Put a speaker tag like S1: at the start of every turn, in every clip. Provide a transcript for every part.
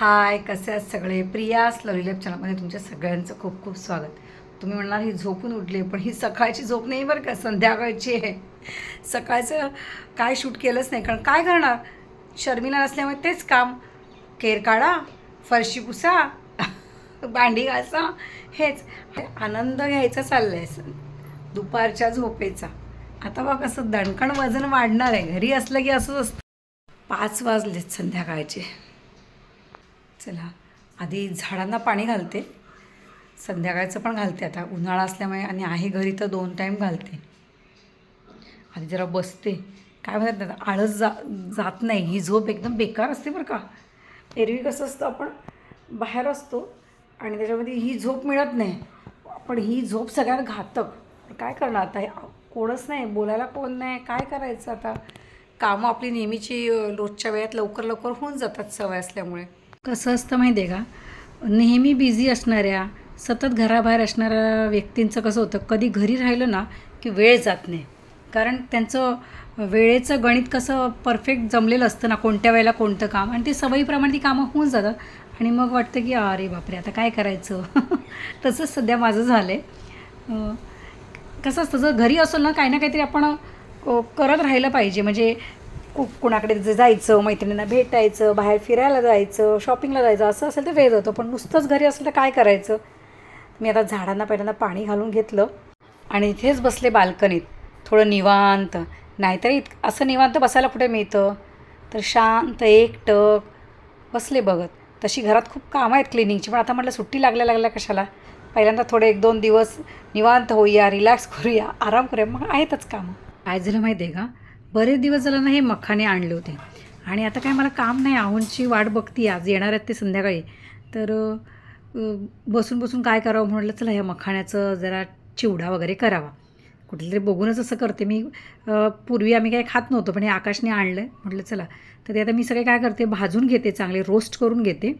S1: हाय कसे आहेत सगळे? प्रिया स्लरीलेप चॅनलमध्ये तुमच्या सगळ्यांचं खूप खूप स्वागत. तुम्ही म्हणणार ही झोपून उठली पण ही सकाळची झोप नाही बरं का? संध्याकाळची आहे. सकाळचं काय शूट केलंच नाही कारण काय करणार? शर्मिला नसल्यामुळे तेच काम. केर काढा फरशी पुसा भांडी घासा हेच. आनंद घ्यायचा चाललं आहे दुपारच्या झोपेचा. आता बघ कसं दणकण वजन वाढणार आहे. घरी असलं की असंच असतं. पाच वाजलेत संध्याकाळचे. चला. आधी झाडांना पाणी घालते. संध्याकाळचं पण घालते आता. उन्हाळा असल्यामुळे आणि आहे घरी तर दोन टाईम घालते. आधी जरा बसते. काय म्हणतात ना आळस जा जात नाही. ही झोप एकदम बेकार असते बरं का. एरवी कसं असतं आपण? बाहेर असतो आणि त्याच्यामध्ये ही झोप मिळत नाही. पण ही झोप सगळ्यात घातक. पण काय करणार आता? हे कोणच नाही. बोलायला कोण नाही. काय करायचं आता? कामं आपली नेहमीची रोजच्या वेळात लवकर लवकर होऊन जातात सवय असल्यामुळे. कसं असतं माहिती आहे का? नेहमी बिझी असणाऱ्या सतत घराबाहेर असणाऱ्या व्यक्तींचं कसं होतं कधी घरी राहिलं ना की वेळ जात नाही. कारण त्यांचं वेळेचं गणित कसं परफेक्ट जमलेलं असतं ना कोणत्या वेळेला कोणतं काम आणि ते सवयीप्रमाणे ती कामं होऊन जातात. आणि मग वाटतं की अरे बापरे आता काय करायचं? तसंच सध्या माझं झालं आहे कसं असतं जर घरी असो ना काही ना काहीतरी आपण करत राहिलं पाहिजे. म्हणजे कु कुणाकडे जे जायचं मैत्रिणींना भेटायचं बाहेर फिरायला जायचं शॉपिंगला जायचं असं असेल तर वेळ जातो. पण नुसतंच घरी असेल तर काय करायचं? मी आता झाडांना पहिल्यांदा पाणी घालून घेतलं आणि इथेच बसले बाल्कनीत. थोडं निवांत. नाहीतर इत असं निवांत बसायला कुठे मिळतं? तर शांत एकटक बसले बघत. तशी घरात खूप कामं आहेत क्लिनिंगची पण आता म्हटलं सुट्टी लागल्या लागल्या कशाला? पहिल्यांदा थोडे एक दोन दिवस निवांत होऊया रिलॅक्स करूया आराम करूया. मग आहेतच कामं. काय झालं माहिती आहे का? बरेच दिवस झालं ना हे मखाने आणले होते. आणि आता काय मला काम नाही आहूनची वाट बघती आज येणार आहेत ते संध्याकाळी. तर बसून बसून काय करावं म्हटलं चला ह्या मखाण्याचं जरा चिवडा वगैरे करावा. कुठलं तरी बघूनच असं करते. मी पूर्वी आम्ही काय खात नव्हतो पण हे आकाशने आणलं म्हटलं चला. तर ते आता मी सगळे काय करते भाजून घेते चांगले रोस्ट करून घेते.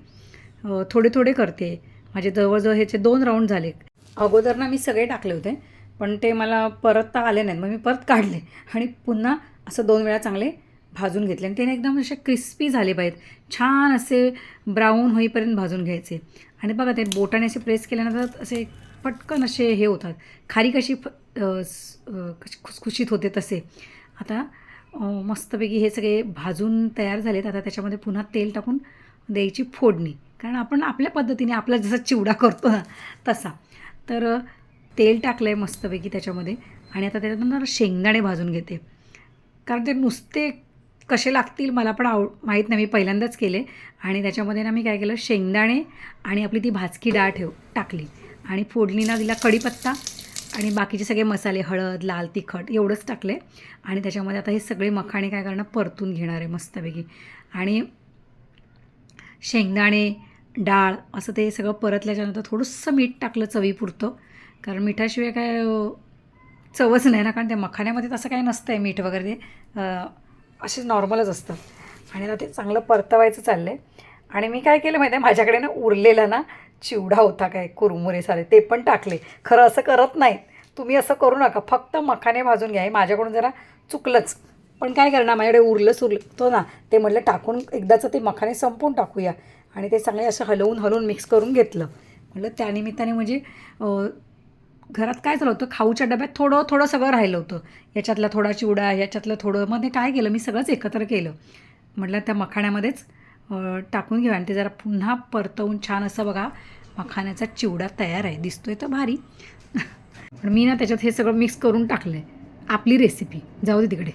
S1: थोडे थोडे करते. माझे जवळजवळ ह्याचे दोन राऊंड झाले. अगोदर ना मी सगळे टाकले होते पण ते मला परतता आले नाहीत. मग मी परत काढले. आणि पुन्हा असं दोन वेळा चांगले भाजून घेतले आणि त्याने एकदम असे क्रिस्पी झाले पाहिजेत छान असे ब्राऊन होईपर्यंत भाजून घ्यायचे. आणि बघा ते बोटाने असे प्रेस केल्यानंतर असे पटकन असे हे होतात. खारी कशी खुसखुशीत होते तसे. आता मस्तपैकी हे सगळे भाजून तयार झालेत. आता त्याच्यामध्ये पुन्हा तेल टाकून द्यायची फोडणी. कारण आपण आपल्या पद्धतीने आपला जसा चिवडा करतो ना तसा. तर तेल टाकलं आहे मस्तपैकी त्याच्यामध्ये. आणि आता त्याच्यानंतर शेंगदाणे भाजून घेते. कारण ते नुसते कसे लागतील मला पण आव माहीत नाही. मी पहिल्यांदाच केले. आणि त्याच्यामध्ये ना मी काय केलं शेंगदाणे आणि आपली ती भाजकी डाळ ठेव टाकली. आणि फोडणीला दिला कढीपत्ता आणि बाकीचे सगळे मसाले हळद लाल तिखट एवढंच टाकले. आणि त्याच्यामध्ये आता हे सगळे मखाणे काय करणार परतून घेणार आहे मस्तपैकी. आणि शेंगदाणे डाळ असं ते सगळं परतल्याच्यानंतर थोडंसं मीठ टाकलं चवीपुरतं. कारण मिठाशिवाय काय चवच नाही ना कारण ते मखाण्यामध्ये तसं काही नसतं आहे मीठ वगैरे असेच असे नॉर्मलच असतं. आणि आता ते चांगलं परतवायचं चाललं आहे आणि मी काय केलं माहिती आहे माझ्याकडे ना उरलेला ना चिवडा होता काय कुरमुरे सारे ते पण टाकले. खरं असं करत नाहीत. तुम्ही असं करू नका. फक्त मखाने भाजून घ्या. हे माझ्याकडून जरा चुकलंच. पण काय करणार माझ्याकडे उरलं सुरलं ना ते म्हटलं टाकून एकदाचं ते मखाने संपवून टाकूया. आणि ते चांगले असं हलवून हलवून मिक्स करून घेतलं. म्हटलं त्यानिमित्ताने म्हणजे घरात काय झालं होतं? खाऊच्या डब्यात थोडं थोडं सगळं राहिलं होतं. याच्यातला थोडा चिवडा याच्यातलं थोडं मग ते काय केलं? मी सगळंच एकत्र केलं. म्हटलं त्या मखाण्यामध्येच टाकून घेऊ आणि ते जरा पुन्हा परतवून छान असं बघा मखाण्याचा चिवडा तयार आहे. दिसतोय तर भारी. पण मी ना त्याच्यात हे सगळं मिक्स करून टाकलं आहे आपली रेसिपी जाऊ दे तिकडे.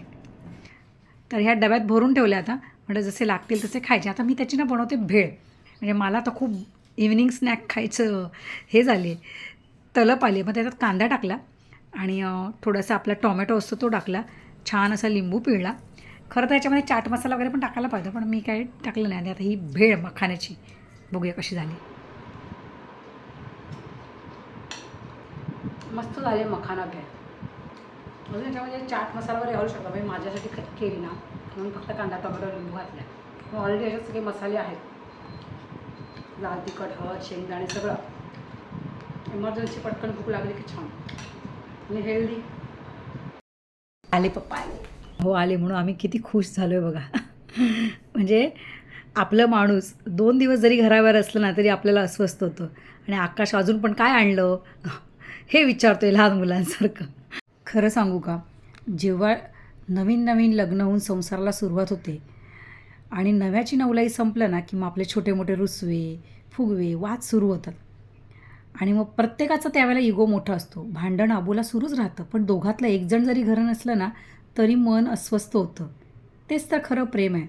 S1: तर ह्या डब्यात भरून ठेवल्या आता. म्हणजे जसे लागतील तसे खायचे. आता मी त्याची ना बनवते भेळ. म्हणजे मला तर खूप इव्हनिंग स्नॅक खायचं हे झाले तलप आली मग त्याच्यात कांदा टाकला आणि थोडासा आपला टॉमॅटो असतो तो टाकला. छान असा लिंबू पिळला. खरं तर याच्यामध्ये चाट मसाला वगैरे पण टाकायला पाहिजे पण मी काय टाकलं नाही. आणि आता ही भेळ मखाण्याची. बघूया कशी झाली. मस्त झाली मखाना भेळ. अजून याच्यामध्ये चाट मसाला वगैरे घालू शकतो म्हणजे माझ्यासाठी केली ना. म्हणून फक्त कांदा टोमॅटो लिंबू घातला. ऑलरेडी असे सगळे मसाले आहेत. लाल तिखट हळद शेंगदाणे सगळं. इमर्जन्सी पटकन भूक लागली की छान. आणि हेल्दी आले पप्पा. आले हो आले म्हणून आम्ही किती खुश झालो आहे बघा. म्हणजे आपलं माणूस दोन दिवस जरी घरावर असलं ना तरी आपल्याला अस्वस्थ होतं. आणि आकाश अजून पण काय आणलं? हे विचारतोय लहान मुलांसारखं. खरं सांगू का? जेव्हा नवीन नवीन लग्न होऊन संसाराला सुरुवात होते आणि नव्याची नवलाई संपलं ना की मग आपले छोटे मोठे रुसवे फुगवे वाद सुरू होतात. आणि मग प्रत्येकाचा त्यावेळेला इगो मोठा असतो. भांडण आबोला सुरूच राहतं पण दोघातलं एकजण जरी घरं नसलं ना तरी मन अस्वस्थ होतं. तेच तर खरं प्रेम आहे.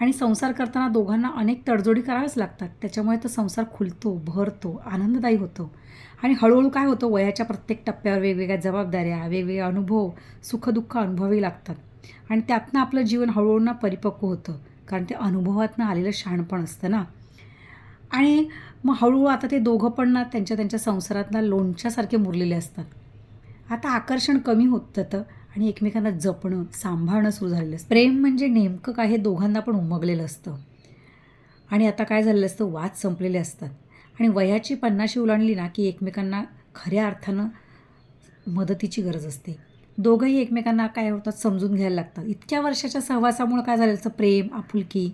S1: आणि संसार करताना दोघांना अनेक तडजोडी कराव्याच लागतात. त्याच्यामुळे तो संसार खुलतो भरतो आनंददायी होतो. आणि हळूहळू काय होतं वयाच्या प्रत्येक टप्प्यावर वेगवेगळ्या जबाबदाऱ्या वेगवेगळे अनुभव सुखदुःख अनुभवी लागतात. आणि त्यातनं आपलं जीवन हळूहळू ना परिपक्व होतं. कारण ते अनुभवातनं आलेलं शहाणपण असतं ना. आणि मग हळूहळू आता ते दोघं पण ना त्यांच्या त्यांच्या संसारात ना लोणच्यासारखे मुरलेले असतात. आता आकर्षण कमी होत जातं आणि एकमेकांना जपणं सांभाळणं सुरू झालेलं असतं. प्रेम म्हणजे नेमकं काय हे दोघांना पण उमगलेलं असतं. आणि आता काय झालेलं असतं? वाद संपलेले असतात. आणि वयाची पन्नाशी उलांडली ना की एकमेकांना खऱ्या अर्थानं मदतीची गरज असते. दोघंही एकमेकांना काय होतात समजून घ्यायला लागतात. इतक्या वर्षाच्या सहवासामुळं काय झालेलं असतं? प्रेम आपुलकी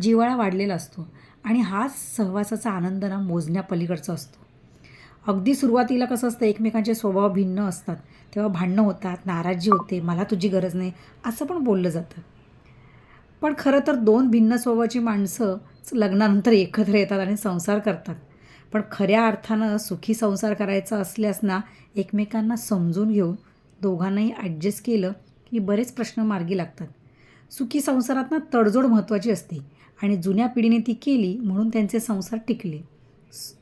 S1: जिव्हाळा वाढलेला असतो. आणि हाच सहवासाचा आनंद ना मोजण्यापलीकडचा असतो. अगदी सुरुवातीला कसं असतं एकमेकांचे स्वभाव भिन्न असतात. तेव्हा भांडणं होतात नाराजी होते मला तुझी गरज नाही असं पण बोललं जातं. पण खरं तर दोन भिन्न स्वभावाची माणसं लग्नानंतर एकत्र येतात आणि संसार करतात. पण खऱ्या अर्थानं सुखी संसार करायचा असल्यास ना एकमेकांना समजून घेऊन दोघांनाही ॲडजस्ट केलं की बरेच प्रश्न मार्गी लागतात. सुखी संसारात ना तडजोड महत्त्वाची असते. आणि जुन्या पिढीने ती केली म्हणून त्यांचे संसार टिकले. सु-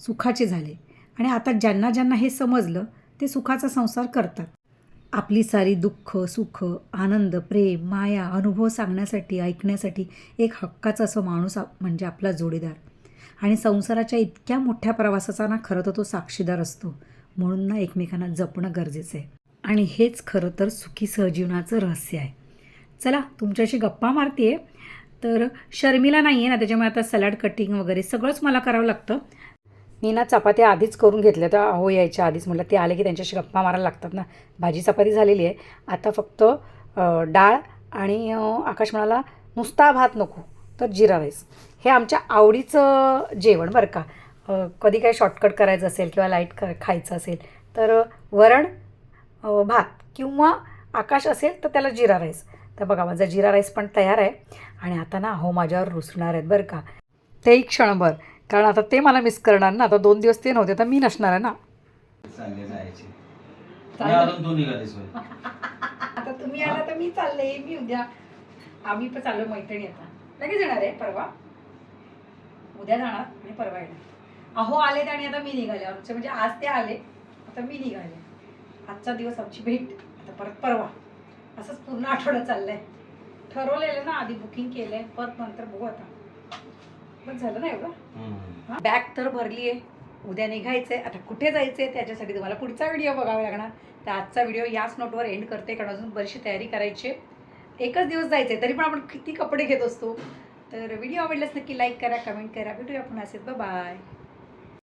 S1: सुखाचे झाले. आणि आता ज्यांना ज्यांना हे समजलं ते सुखाचा संसार करतात. आपली सारी दुःख सुख आनंद प्रेम माया अनुभव सांगण्यासाठी ऐकण्यासाठी एक हक्काचा असं माणूस म्हणजे आपला जोडीदार. आणि संसाराच्या इतक्या मोठ्या प्रवासाचा ना खरं तर तो साक्षीदार असतो. म्हणून ना एकमेकांना जपणं गरजेचं आहे. आणि हेच खरं तर सुखी सहजीवनाचं रहस्य आहे. चला तुमच्याशी गप्पा मारते तर शर्मिला नाही आहे ना त्याच्यामुळे आता सलाड कटिंग वगैरे सगळंच मला करावं लागतं. मी ना चपात्या आधीच करून घेतल्या तर अहो यायच्या आधीच. म्हटलं ते आले की त्यांच्याशी गप्पा मारायला लागतात ना. भाजी चपाती झालेली आहे. आता फक्त डाळ आणि आकाश म्हणाला नुसता भात नको तर जिरा राईस. हे आमच्या आवडीचं जेवण बरं का. कधी काय शॉर्टकट करायचं असेल किंवा लाइट क खायचं असेल तर वरण भात किंवा आकाश असेल तर त्याला जिरा राईस. तर बघा माझा जिरा राईस पण तयार आहे. आणि आता ना हो माझ्यावर रुसणार आहेत बरं का. तेही क्षणभर. कारण आता ते मला मिस करणार ना. आता दोन दिवस ते नव्हते तर मी नसणार आहे ना.
S2: चालले जायचे.
S1: चालले.
S2: मी अजून दोन निघालीस होय.
S1: आता तुम्ही आला तर मी चालले मी उद्या. आम्ही पण चाललो मैत्रिणी आता. लगेच येणार आहे परवा. उद्या जाणार आणि परवा येणार. अहो आले आणि आता मी निघाले. आमचे म्हणजे आज ते आले आता मी निघाले. आजचा दिवस आमची भेट. आता परत परवा. असंच पूर्ण आठवडा चाललंय. ठरवलेलं ना आधी बुकिंग केलंय परत नंतर बघू आता. बस झालं ना एवढं. बॅग तर भरली आहे उद्या निघायचंय. आता कुठे जायचंय त्याच्यासाठी तुम्हाला पुढचा व्हिडिओ बघावा लागणार. तर आजचा व्हिडिओ याच नोटवर एंड करते कारण अजून बरीचशी तयारी करायची आहे. एकच दिवस जायचंय तरी पण आपण किती कपडे घेत असतो. तर व्हिडिओ आवडल्यास नक्की लाईक करा कमेंट करा. भेटूया पुन्हा असेल बाय